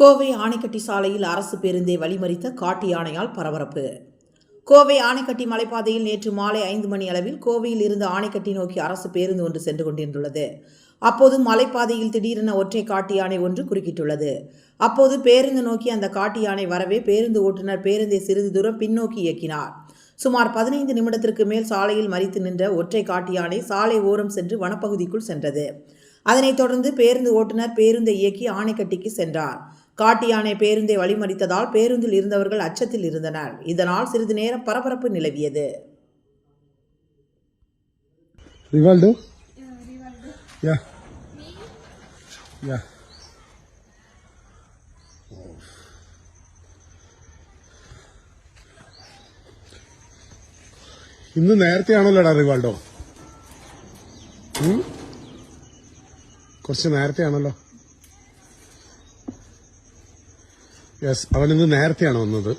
கோவை ஆணைக்கட்டி சாலையில் அரசு பேருந்தை வழிமறித்த காட்டு யானையால் பரபரப்பு. கோவை ஆணைக்கட்டி மலைப்பாதையில் நேற்று மாலை ஐந்து மணி அளவில் கோவையில் இருந்து ஆணைக்கட்டி நோக்கி அரசு பேருந்து ஒன்று சென்று கொண்டிருந்துள்ளது. அப்போது மலைப்பாதையில் திடீரென ஒற்றை காட்டு யானை ஒன்று குறுக்கிட்டுள்ளது. அப்போது பேருந்து நோக்கி அந்த காட்டு யானை வரவே பேருந்து ஓட்டுநர் பேருந்தை சிறிது தூரம் பின்னோக்கி இயக்கினார். சுமார் பதினைந்து நிமிடத்திற்கு மேல் சாலையில் மறித்து நின்ற ஒற்றை காட்டு யானை சாலை ஓரம் சென்று வனப்பகுதிக்குள் சென்றது. அதனைத் தொடர்ந்து பேருந்து ஓட்டுநர் பேருந்தை இயக்கி ஆணைக்கட்டிக்கு சென்றார். காட்டு யானை பேருந்தை வழிமறித்ததால் பேருந்தில் இருந்தவர்கள் அச்சத்தில் இருந்தனர் இதனால் சிறிது நேரம் பரபரப்பு நிலவியது Rivaldo? Yeah. Yeah. ഇന്ന് നേരത്തെയാണല്ലോടാ റിവാൾഡോ ഉം? കുറച്ച് നേരത്തെയാണല്ലോ യെസ് അവനിന്ന് നേരത്തെയാണ് വന്നത്?